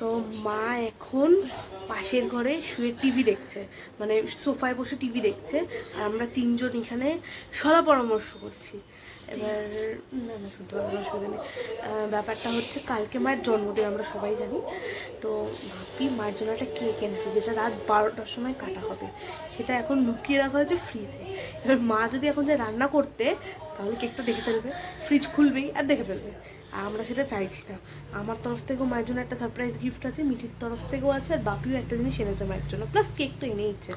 তো মা এখন পাশের ঘরে শুয়ে টিভি দেখছে মানে সোফায় বসে টিভি দেখছে আর আমরা তিনজন এখানে সলা পরামর্শ করছি। এবার না না শুনতে পারব না অসুবিধা নেই। ব্যাপারটা হচ্ছে কালকে মায়ের জন্মদিন আমরা সবাই জানি। তো ভাবি মায়ের জন্য একটা কেক এনেছে যেটা রাত বারোটার সময় কাটা হবে। সেটা এখন লুকিয়ে রাখা হয়েছে ফ্রিজে। এবার মা যদি এখন যায় রান্না করতে তাহলে কেকটা দেখে ফেলবে। ফ্রিজ খুলবেই আর দেখে ফেলবে। আমরা সেটা চাইছি না আমার তরফ থেকেও মায়ের জন্য একটা সারপ্রাইজ গিফট আছে মিঠির তরফ থেকেও আছে আর বাপিও একটা জিনিস এনেছে মায়ের জন্য। প্লাস কেক তো এনে ইচ্ছে।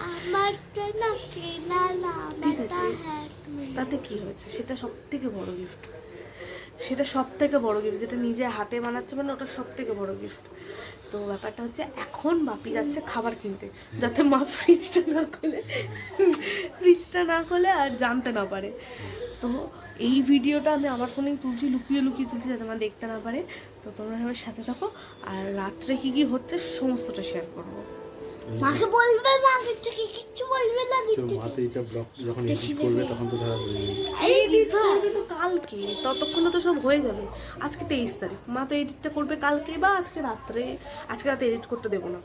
তাতে কি হয়েছে? সেটা সব থেকে বড় গিফট সেটা সব থেকে বড় গিফট যেটা নিজে হাতে বানাচ্ছে মানে ওটা সব থেকে বড় গিফট তো ব্যাপারটা হচ্ছে এখন বাপি যাচ্ছে খাবার কিনতে। যাতে মা ফ্রিজটা না খোলে। ফ্রিজটা না খোলে আর জানতে না পারে। তো এই ভিডিওটা আমি আমার ফোনেই তুলছি লুকিয়ে লুকিয়ে তুলছি যাতে আমার দেখতে না পারে। তো তোমরা আমার সাথে থাকো আর রাত্রে কি কি হচ্ছে সমস্তটা শেয়ার করব। মাকে বলবে না থেকে কিচ্ছু বলবে না তো মাতে এটা ব্লগ যখন এডিট করবে তখন তো ধরা হয়ে যাবে। এই এডিট করবে তো কালকে ততক্ষণে তো সব হয়ে যাবে। আজকে তেইশ তারিখ। মা তো এডিটটা করবে কালকে বা আজকে রাত্রে। আজকে রাতে এডিট করতে দেবো না।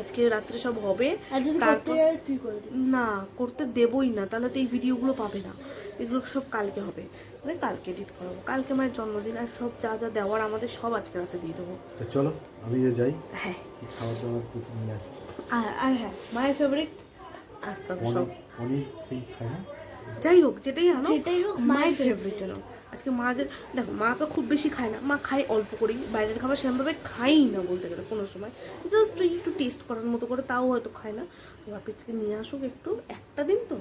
আজকে রাত্রে সব হবে। না করতে দেবই না। তাহলে তো এই ভিডিওগুলো পাবে না। এগুলো সব কালকে হবে। মানে কালকে এডিট করাবো। কালকে মায়ের জন্মদিন আর সব যা যা দেওয়ার আমাদের সব আজকে রাতে দিয়ে দেবো। তো চলো আমি যাই হ্যাঁ। কি খাবার কিছু নিয়ে আসি। আর আর হ্যাঁ মায়ের ফেভারিট আর তো সব। পনির পনির সেই খায় না? যাই হোক যেটাই আনো যেটাই হোক, মায়ের ফেভারিট আনো আজকে মা যে দেখো মা তো খুব বেশি খায় না। মা খায় অল্প করেই। বাইরের খাবার সেরকমভাবে খাই না বলতে গেলে কোনো সময়। জাস্ট একটু টেস্ট করার মতো করে তাও হয়তো খায় না। তো বাপি থেকে নিয়ে আসুক একটু। একটা দিন তো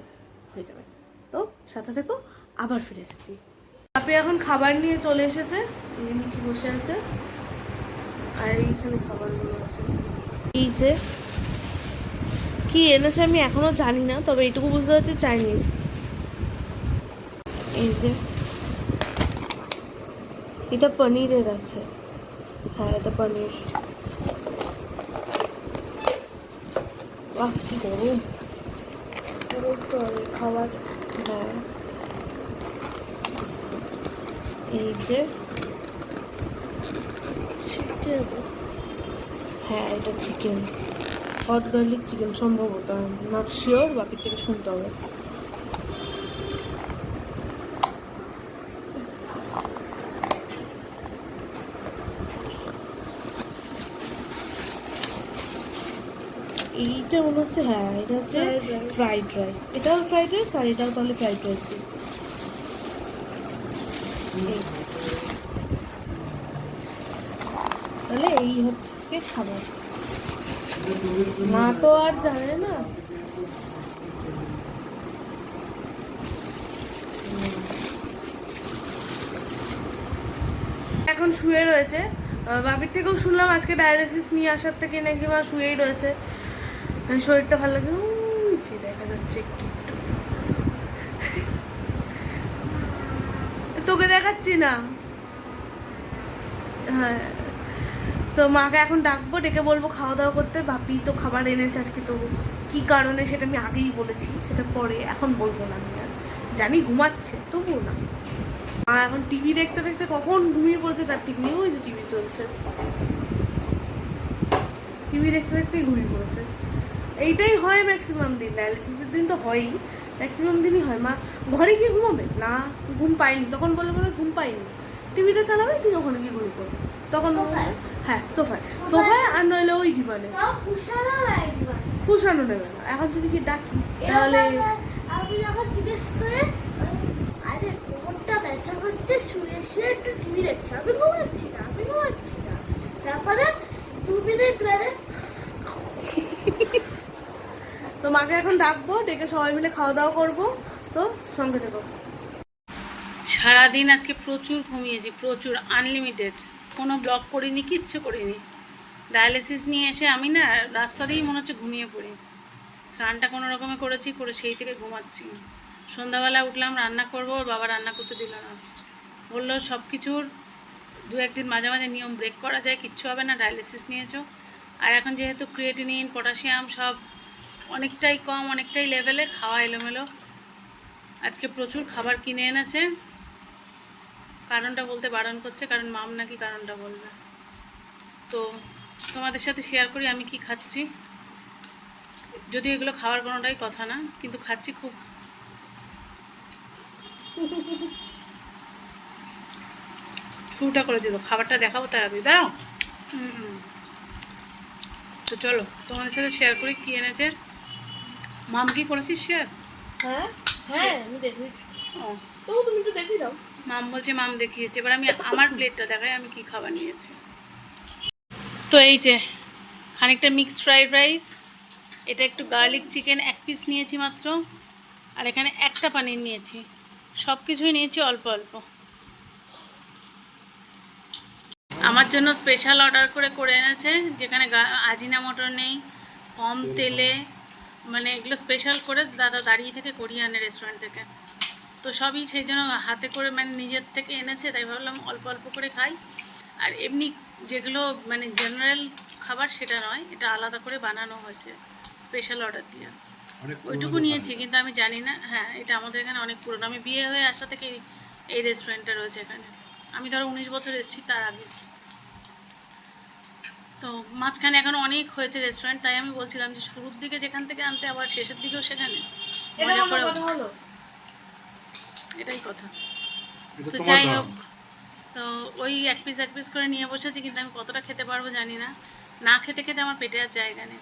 হয়ে যাবে। তো সাথে থেকো আবার ফিরে এসেছি। আপনি এখন খাবার নিয়ে চলে এসেছে মিঠি বসে আছে। আর এইখানে খাবারগুলো আছে। এই যে, কি এনেছে আমি এখনও জানি না, তবে এইটুকু বুঝতে পারছি চাইনিজ। এই যে, এটা পনিরের আছে। হ্যাঁ এটা পনির। বাহ, কি গরম। খাবার। এই যে হ্যাঁ এটা চিকেন হট গার্লিক চিকেন সম্ভবত। নট শিওর বাপির থেকে শুনতে হবে। এইটা মনে হচ্ছে হ্যাঁ এটা হচ্ছে ফ্রাইড রাইস এটাও ফ্রাইড রাইস আর এটাও তাহলে ফ্রাইড রাইসই তাহলে এই হচ্ছে আজকে খাবার। মা তো আর জানে না। এখন শুয়ে রয়েছে। বাপির থেকেও শুনলাম আজকে ডায়ালিসিস নিয়ে আসার থেকে নাকি মা শুয়েই রয়েছে। শরীরটা ভালো লাগছে যে দেখা যাচ্ছে একটু একটু। তোকে দেখাচ্ছি না। হ্যাঁ। তো মাকে এখন ডাকবো, ডেকে বলব খাওয়া দাওয়া করতে। বাপি তো খাবার এনেছে আজকে, তো কি কারণে সেটা আমি আগেই বলেছি, সেটা পরে এখন বলব না আমি আর। জানি ঘুমাচ্ছে, তবুও না। মা এখন টিভি দেখতে দেখতে কখন ঘুমিয়ে পড়ছে তার ঠিক নেই, ওই যে টিভি চলছে। টিভি দেখতে দেখতেই ঘুমিয়ে পড়েছে। এইটাই হয় ম্যাক্সিমাম দিন। ডায়ালিসিসের দিন তো হয়ই। ম্যাক্সিমাম দিনই হয়। মা ঘরে গিয়ে ঘুমাবে? না ঘুম পাইনি তখন বলে বলে ঘুম পাইনি টিভিটা চালাবে তুই ওখানে গিয়ে ঘুমিয়ে পড়বে। তখন হ্যাঁ সোফায়? সোফায়। আর নইলে ওই কুশালা কুশানো নেবে না। এখন যদি কি ডাকি তাহলে আমি যখন জিজ্ঞেস করে আরে কোমরটা ব্যথা হচ্ছে শুয়ে শুয়ে একটু টিভি দেখছি। আমি ঘুমাচ্ছি না আমি ঘুমাচ্ছি না। তারপরে দু মিনিট পরে তো মাকে এখন ডাকবো, ডেকে সবাই মিলে খাওয়া দাওয়া করব। তো সঙ্গে থেকো। সারাদিন আজকে প্রচুর ঘুমিয়েছি, প্রচুর আনলিমিটেড কোনো ব্লগ করিনি, কিচ্ছু করিনি। ডায়ালিসিস নিয়ে এসে আমি না রাস্তা দিয়েই মনে হচ্ছে ঘুমিয়ে পড়ি। স্নানটা কোনো রকমে করেছি, করে সেই থেকে ঘুমাচ্ছি। সন্ধ্যাবেলা উঠলাম, রান্না করব, ওর বাবা রান্না করতে দিল না। বলল সব কিছুর দু একদিন মাঝে মাঝে নিয়ম ব্রেক করা যায়, কিচ্ছু হবে না ডায়ালিসিস নিয়েছো। আর এখন যেহেতু ক্রিয়েটিনিন পটাশিয়াম সব অনেকটাই কম, অনেকটাই লেভেলে খাওয়া এলোমেলো। আজকে প্রচুর খাবার কিনে এনেছে। কারণটা বলতে বারণ করছে, কারণ মাম নাকি কারণটা বলবে। তো তোমাদের সাথে শেয়ার করি, আমি কি খাচ্ছি। যদি এগুলো খাওয়ার কোনোটাই কথা না, কিন্তু খাচ্ছি খুব। শুরুটা করে দিল, খাবারটা দেখাবো তার আগে, দাঁড়াও। তো চলো, তোমাদের সাথে শেয়ার করি কি এনেছে। মাম কি করেছিস শেয়ার? হ্যাঁ হ্যাঁ আমি দেখেছি তবু তুমি একটু দেখিয়ে দাও মাম বলছে মাম দেখিয়েছে। এবার আমি আমার প্লেটটা দেখাই আমি কি খাবার নিয়েছি। তো এই যে খানিকটা মিক্সড ফ্রাইড রাইস এটা একটু গার্লিক চিকেন এক পিস নিয়েছি মাত্র আর এখানে একটা পানির নিয়েছি। সব কিছুই নিয়েছি অল্প অল্প। আমার জন্য স্পেশাল অর্ডার করে করে এনেছে যেখানে গা- আজিনা মটর নেই কম তেলে মানে এগুলো স্পেশাল করে দাদা দাঁড়িয়ে থেকে করিয়ে আনে রেস্টুরেন্ট থেকে। তো সবই সেই জন্য হাতে করে মানে নিজের থেকে এনেছে তাই ভাবলাম অল্প অল্প করে খাই। আর এমনি যেগুলো মানে জেনারেল খাবার সেটা নয় এটা আলাদা করে বানানো হয়েছে স্পেশাল অর্ডার দিয়ে। ওইটুকু নিয়েছি কিন্তু আমি জানি না হ্যাঁ এটা আমাদের এখানে অনেক পুরনো। আমি বিয়ে হয়ে আসা থেকে এই- রেস্টুরেন্টটা রয়েছে এখানে। আমি ধরো উনিশ বছর এসেছি তার আগে। তো মাঝখানে এখন অনেক হয়েছে রেস্টুরেন্ট তাই আমি বলছিলাম যে শুরুর দিকে যেখান থেকে আনতে আবার শেষের দিকেও সেখানে। মজা করে এটাই কথা। তো যাই হোক তো ওই এক পিস এক পিস করে নিয়ে বসেছি কিন্তু আমি কতটা খেতে পারব জানি না। না খেতে খেতে আমার পেটে আর জায়গা নেই।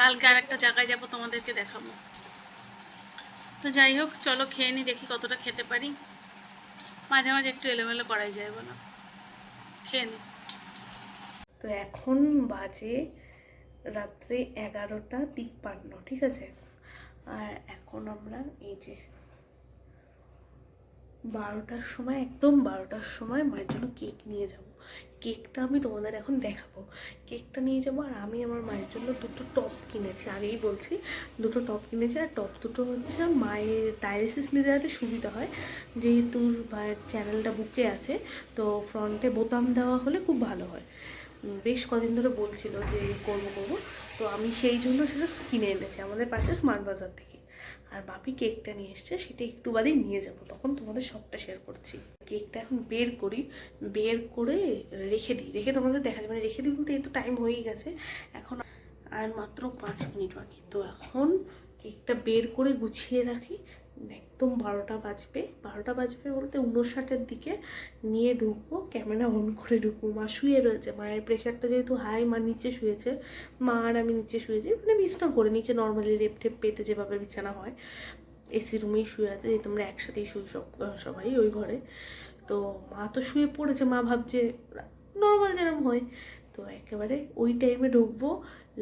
কালকে আর একটা জায়গায় যাব তোমাদেরকে দেখাবো। তো যাই হোক চলো খেয়ে নি দেখি কতটা খেতে পারি। মাঝে মাঝে একটু এলোমেলো করাই যায় বলো। খেয়ে নি। তো এখন বাজে রাত্রে এগারোটা তিপ্পান্ন, ঠিক আছে? আর এখন আমরা এই যে বারোটার সময়, একদম বারোটার সময় মায়ের জন্য কেক নিয়ে যাব। কেকটা আমি তোমাদের এখন দেখাবো। কেকটা নিয়ে যাব আর আমি আমার মায়ের জন্য দুটো টপ কিনেছি। আগেই বলছি, দুটো টপ কিনেছি আর টপ দুটো হচ্ছে মায়ের ডায়ালিসিস নিতে যাতে সুবিধা হয়। যেহেতু মায়ের চ্যানেলটা বুকে আছে, তো ফ্রন্টে বোতাম দেওয়া হলে খুব ভালো হয়। বেশ কদিন ধরে বলছিল যে করব করব। তো আমি সেই জন্য সেটা কিনে এনেছি আমাদের পাশে স্মার্ট বাজার থেকে। আর বাপি কেকটা নিয়ে এসছে, সেটা একটু বাদেই নিয়ে যাব। তখন তোমাদের সবটা শেয়ার করছি। কেকটা এখন বের করি, বের করে রেখে দিই। রেখে তোমাদের দেখা যাবে মানে রেখে দিই বলতে এই তো টাইম হয়েই গেছে। এখন আর মাত্র পাঁচ মিনিট বাকি। তো এখন কেকটা বের করে গুছিয়ে রাখি একদম বারোটা বাজবে। বারোটা বাজবে বলতে উনষাটের দিকে নিয়ে ঢুকবো ক্যামেরা অন করে ঢুকবো। মা শুয়ে রয়েছে, মায়ের প্রেশারটা যেহেতু হাই মা নিচে শুয়েছে। মা আর আমি নিচে শুয়েছি মানে বিছনা করে নিচে নর্মালি লেপ টেপ পেতে যেভাবে বিছানা হয় এসি রুমেই শুয়ে আছে যেহেতু আমরা একসাথেই শুই সব সবাই ওই ঘরে। তো মা তো শুয়ে পড়েছে, মা ভাবছে নর্মাল যেরকম হয়। তো একেবারে ওই টাইমে ঢুকবো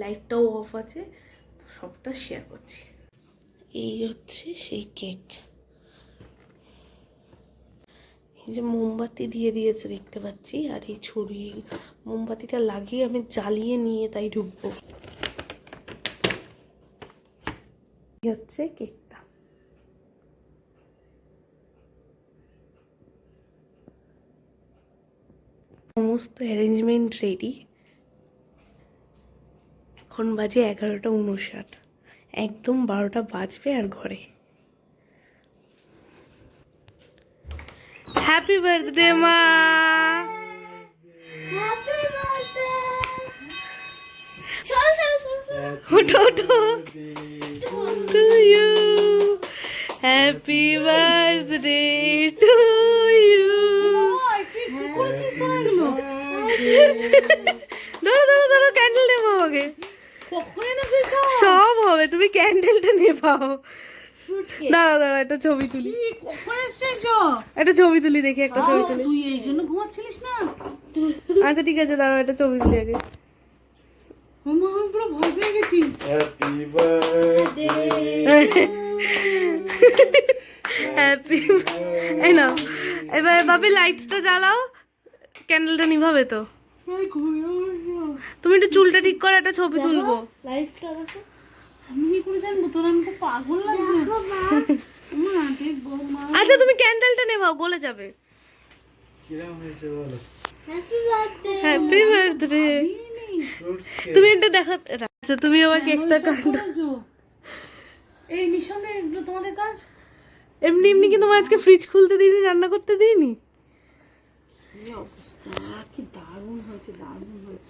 লাইটটাও অফ আছে, তো সবটা শেয়ার করছি। এই হচ্ছে সেই কেক। এই যে মোমবাতি দিয়ে দিয়েছে দেখতে পাচ্ছি, আর এই ছুরি, মোমবাতিটা লাগিয়ে আমি জ্বালিয়ে নিয়ে তাই ঢুকবো। হচ্ছে কেকটা। সমস্ত অ্যারেঞ্জমেন্ট রেডি এখন বাজে এগারোটা উনষাট। একদম বারোটা বাজবে আর ঘরে। হ্যাপি বার্থডে মা। ওঠো ওঠো to you happy birthday to you ধরো ধরো ধরো ক্যান্ডেল নেব আমাকে সব হবে তুমি ক্যান্ডেলটা নিয়ে পাও। দাঁড়াও দাঁড়াও একটা ছবি তুলি। একটা ছবি তুলি দেখি একটা ছবি তুলি। তুই এই জন্য ঘুমাচ্ছিলিস না? আচ্ছা ঠিক আছে দাঁড়াও একটা ছবি তুলি আগে। আমি পুরো ভয় পেয়ে গেছি। হ্যাপি এই নাও। এবার বাপি লাইটসটা জ্বালাও। ক্যান্ডেলটা নিভাবে তো। ঘুমিয়ে। তুমি একটু চুলটা ঠিক করে একটা ছবি তুলবো। লাইফটা আমি কি করে জানব? তোর আমি খুব পাগল লাগছে। মা। দেখব মা। আচ্ছা তুমি ক্যান্ডেলটা নেভাও গলে যাবে। কিরম হয়েছে বলো? Happy birthday. তুমি এটা দেখা আচ্ছা তুমি আবার কেকটা কাটো এই নিঃসন্দেহে এগুলো তোমাদের কাজ? এমনি এমনি কি তোমার আজকে ফ্রিজ খুলতে দিইনি রান্না করতে দিইনি কি অবস্থা কি দারুণ হয়েছে দারুণ হয়েছে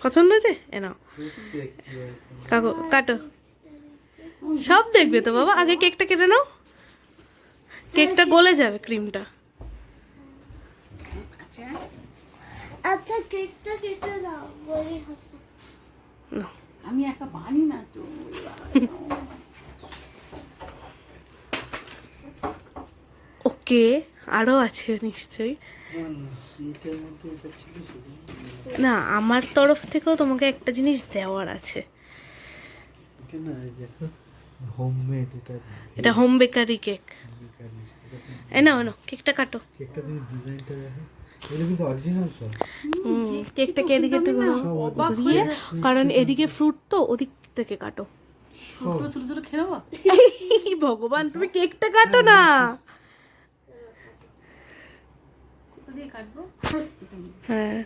পছন্দ হয়েছে? এ নাও। কাকু কাটো। সব দেখবে তো বাবা আগে কেকটা কেটে নাও। কেকটা গলে যাবে ক্রিমটা। আচ্ছা। আচ্ছা কেকটা কেটে বলি হাতে আমি একা পারি না তো ওকে আরও আছে নিশ্চয়ই। না আমার তরফ থেকেও তোমাকে একটা জিনিস দেওয়ার আছে। এটা না হোম বেকারি কেক এ নাও এ কেকটা কাটো। কেকটা তুমি ডিজাইনটা দেখো কেকটাকে এদিকে। ঘুরিয়ে কারণ এদিকে ফ্রুট তো ওদিক থেকে কাটো। ভগবান তুমি কেকটা কাটো না কোথা দিয়ে কাটবো হ্যাঁ।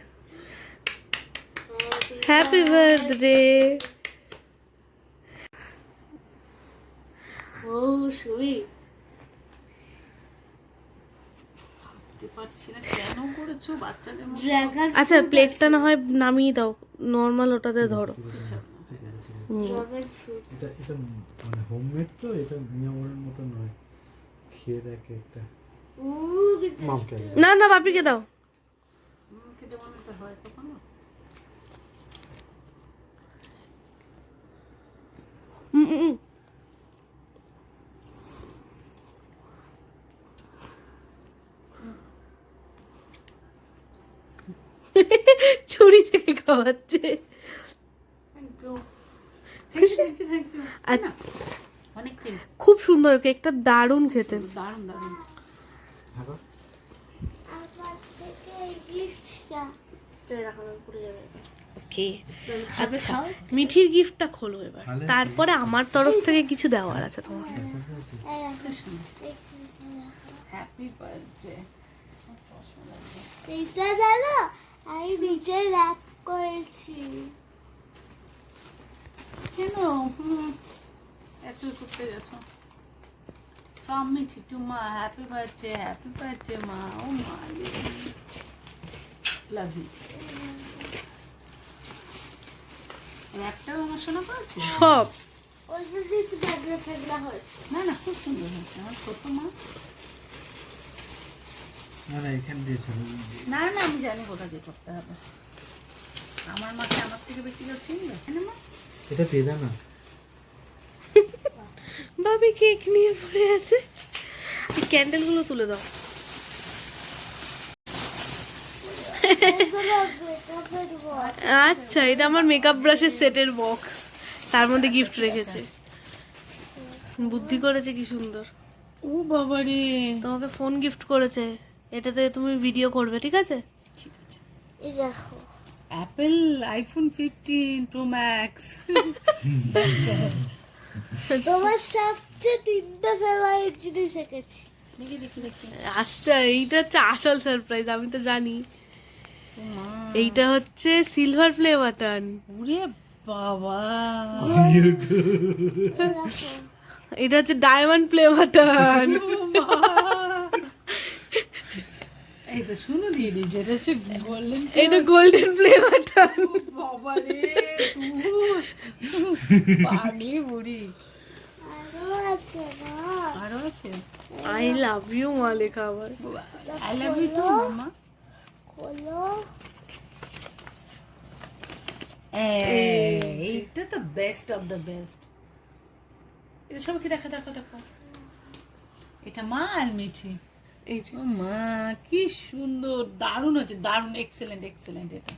হ্যাপি বার্থডে ও ড্রাগন আচ্ছা প্লেটটা না হয় নামিয়ে দাও। নর্মাল ওটাতে ধরো। এটা এটা মানে হোমমেড তো এটা নিয়মের মতো নয়। খেয়ে দেখ মামকে না না বাপিকে দাও। ছুরি থেকে খাওয়াচ্ছে। ক্রিম খুব সুন্দর কেকটা দারুণ খেতে। দারুণ দারুণ। থাকো। আমার থেকে গিফটটা ওকে। আচ্ছা মিঠির গিফটটা খোলো এবার। তারপরে আমার তরফ থেকে কিছু দেওয়ার আছে তোমার হ্যাপি বার্থডে এইটা জানো? আমি নিজে র্যাপ করেছি। কেন? এত করতে গেছো টু মা হ্যাপি বার্থডে হ্যাপি বার্থডে মা ও মা লাভ ইউ একটাও আমার শোনা পাচ্ছে সব। না না খুব সুন্দর হয়েছে। আমার ছোট মা। না না এখান দিয়ে না না আমি জানি কোথা দিয়ে করতে হবে। আমার মাকে আমার থেকে বেশি কেউ চিনবে? মা? এটা পেদা না। ভাবি কেক নিয়ে পড়ে আছে। ক্যান্ডেলগুলো তুলে দাও। আচ্ছা এটা আমার মেকআপ ব্রাশের সেটের বক্স তার মধ্যে গিফট রেখেছে। বুদ্ধি করেছে কি সুন্দর। ও বাবা রে। তোমাকে ফোন গিফট করেছে। এটাতে তুমি ভিডিও করবে ঠিক আছে? ঠিক আছে। এই দেখো। Apple iPhone fifteen pro max তোমার সবচেয়ে তিনটা ফেভারিট জিনিস এঁকেছি। আচ্ছা এইটা হচ্ছে আসল সারপ্রাইজ আমি তো জানি। এইটা হচ্ছে সিলভার প্লে বাটন ওরে বাবা। এটা হচ্ছে ডায়মন্ড প্লে বাটন এই তো শুনো দিয়ে দিয়েছে এটা হচ্ছে গোল্ডেন এটা গোল্ডেন প্লে বাবা রে পাগলি বুড়ি। আরও আছে না? আরও আছে। আই লাভ ইউ মা লেখা আবার আই লাভ ইউ টু মামা। হলো এইটা তো বেস্ট অফ দ্য বেস্ট এটা সবাইকে দেখা দেখো দেখো। এটা মা আর মিঠি। এই যে মা কি সুন্দর দারুণ হচ্ছে দারুণ এক্সেলেন্ট এক্সেলেন্ট এটা.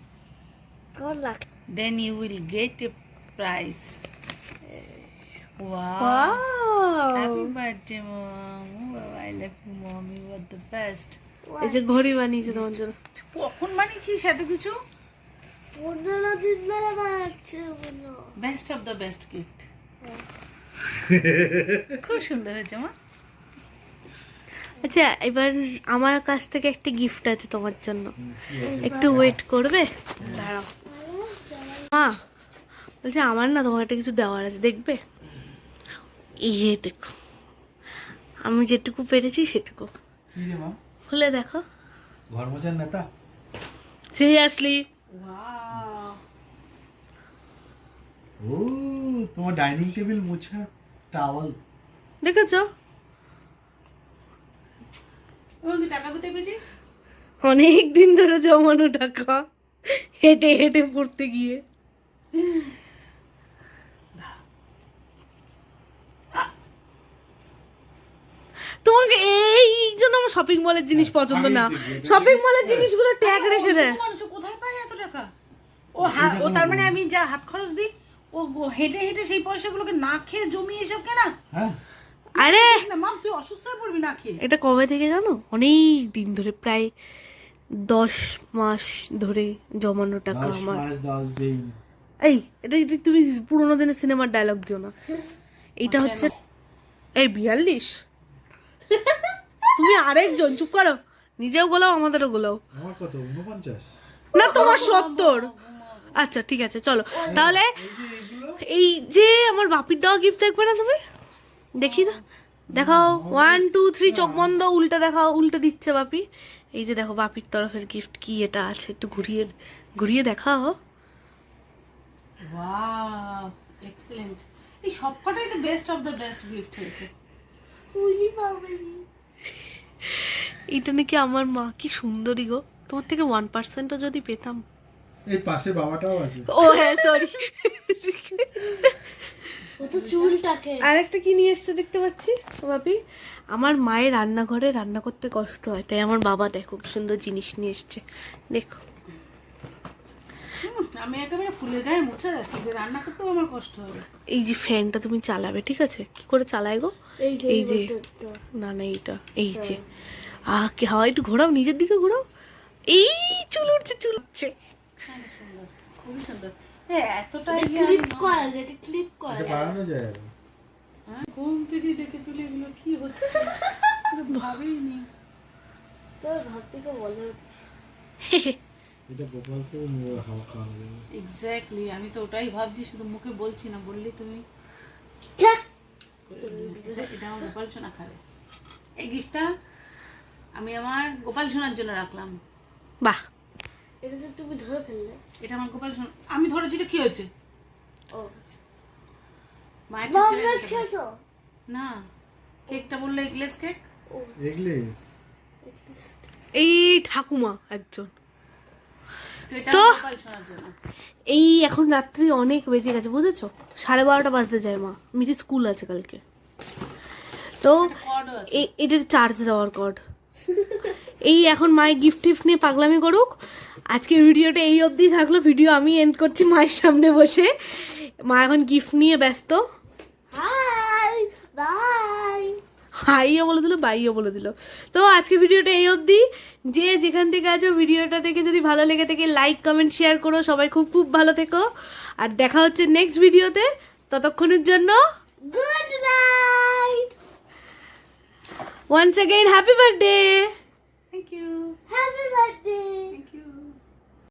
Wow. Happy birthday, mom. I love you, mom. You are the best. এই যে ঘড়ি বানিয়েছে তোমার জন্য কখন বানিয়েছিস এত কিছু পনেরো দিন ধরে বানাচ্ছে best of the best gift খুব সুন্দর হয়েছে মা আচ্ছা এবার আমার কাছ থেকে একটা গিফট আছে তোমার জন্য। একটু ওয়েট করবে? দাঁড়াও। মা বলছে আমার না তোমার একটা কিছু দেওয়ার আছে দেখবে? ইয়ে দেখো। আমি যেটুকু পেরেছি সেটুকু। কি রে মা? খুলে দেখো। ঘর মোছার নেতা সিরিয়াসলি ও তোমার ডাইনিং টেবিল মোছার টাওয়াল দেখেছ? টাকা কোথায় পেয়েছিস? অনেক দিন ধরে জমানো টাকা। হেঁটে হেঁটে পড়তে গিয়ে। তোমাকে এই জন্য আমার শপিং মলের জিনিস পছন্দ না। শপিং মলের জিনিসগুলো ট্যাগ রেখে দেয়। মানুষ কোথায় পায় এত টাকা? ও ও তার মানে আমি যা হাত খরচ দিই ও গো- হেঁটে হেঁটে সেই পয়সাগুলোকে না খেয়ে জমিয়ে এসব কেনা? হ্যাঁ। আরে না মাম তুই অসুস্থ হয়ে পড়বি না খেয়ে। এটা কবে থেকে জানো? অনেক দিন ধরে প্রায় দশ মাস ধরে জমানো টাকা আমার। এই এটা তুমি পুরোনো দিনের সিনেমার ডায়লগ দিও না। এইটা হচ্ছে এই বিয়াল্লিশ? তুমি আরেকজন চুপ করো। নিজেও গোলাও আমাদেরও গোলাও। আমার কত? উনপঞ্চাশ না তোমার সত্তর। আচ্ছা ঠিক আছে চলো। তাহলে এই যে এগুলো এই যে আমার বাপির দেওয়া গিফট দেখবে না তুমি? দেখি না দেখাও। ওয়ান টু থ্রি চোখ বন্ধ উল্টা দেখাও উল্টা দিচ্ছে বাপি। এই যে দেখো বাপির তরফের গিফট কি এটা আছে? একটু ঘুরিয়ে ঘুরিয়ে দেখাও। ওয়াও এক্সেলেন্ট এই সবকটাই তো best of the best gift হয়েছে। এটা নাকি আমার মা কি সুন্দরী গো। তোমার থেকে ওয়ান পার্সেন্টও যদি পেতাম। এই পাশে বাবাটাও আছে। ও হ্যাঁ সরি আরেকটা কি নিয়ে এসছে দেখতে পাচ্ছি? বাপি আমার মায়ের রান্নাঘরে রান্না করতে কষ্ট হয় তাই আমার বাবা দেখো কি সুন্দর জিনিস নিয়ে এসছে। দেখো। আমি একেবারে ফুলের গায়ে মুছে যাচ্ছি যে রান্না করতেও আমার কষ্ট হবে। এই যে ফ্যানটা তুমি চালাবে ঠিক আছে? কি করে চালায় গো? এই যে। না না এইটা এই যে। আহ কি হাওয়া একটু ঘোরাও নিজের দিকে ঘোরাও। এই চুল উঠছে চুল উঠছে। হ্যাঁ, খুবই সুন্দর। হ্যাঁ এতটাই ক্লিপ করা যায় এটা ক্লিপ করা যায়। বাড়ানো যায় হ্যাঁ, ঘুম থেকে ডেকে তুলে এগুলো কি হচ্ছে? ভাবেই নি। তোর ঘর থেকে বলে এটা গোপালকেও হাওয়া খাওয়ানো যাবে এক্স্যাক্টলি আমি তো ওটাই ভাবছি শুধু মুখে বলছি না বললি তুমি। এটা আমার গোপাল সোনা খাবে। এই গিফটটা আমি আমার গোপাল সোনার জন্য রাখলাম। বাহ! এটা তো তুমি ধরে ফেললে। এটা আমার গোপাল সোনা আমি ধরেছি তো কি হয়েছে? ও। মায়ের মা কাছে আমরা রেখে দেবো। খেয়েছো। না কেকটা বললে এগলেস কেক? ও। এগলেস? এই ঠাকুমা একজন। তো এই এখন রাত্রি অনেক বেজে গেছে বুঝেছ? সাড়ে বারোটা বাজতে যায় মা। মিটি স্কুল আছে কালকে। তো এটার চার্জ দেওয়ার কড এই এখন মায়ের গিফট টিফট নিয়ে পাগলামি করুক। আজকে ভিডিওটা এই অবধি থাকল। ভিডিও আমি এন্ড করছি মায়ের সামনে বসে। মা এখন গিফট নিয়ে ব্যস্ত। হাইও বলে দিল বাইও বলে দিল। তো আজকে ভিডিওটা এই অবধি। যে যেখান থেকে আছো ভিডিওটা দেখে যদি ভালো লেগে থাকে লাইক কমেন্ট শেয়ার করো। সবাই খুব খুব ভালো থেকো। আর দেখা হচ্ছে নেক্সট ভিডিওতে ততক্ষণের জন্য good night Once again, happy birthday. Thank you. Happy birthday.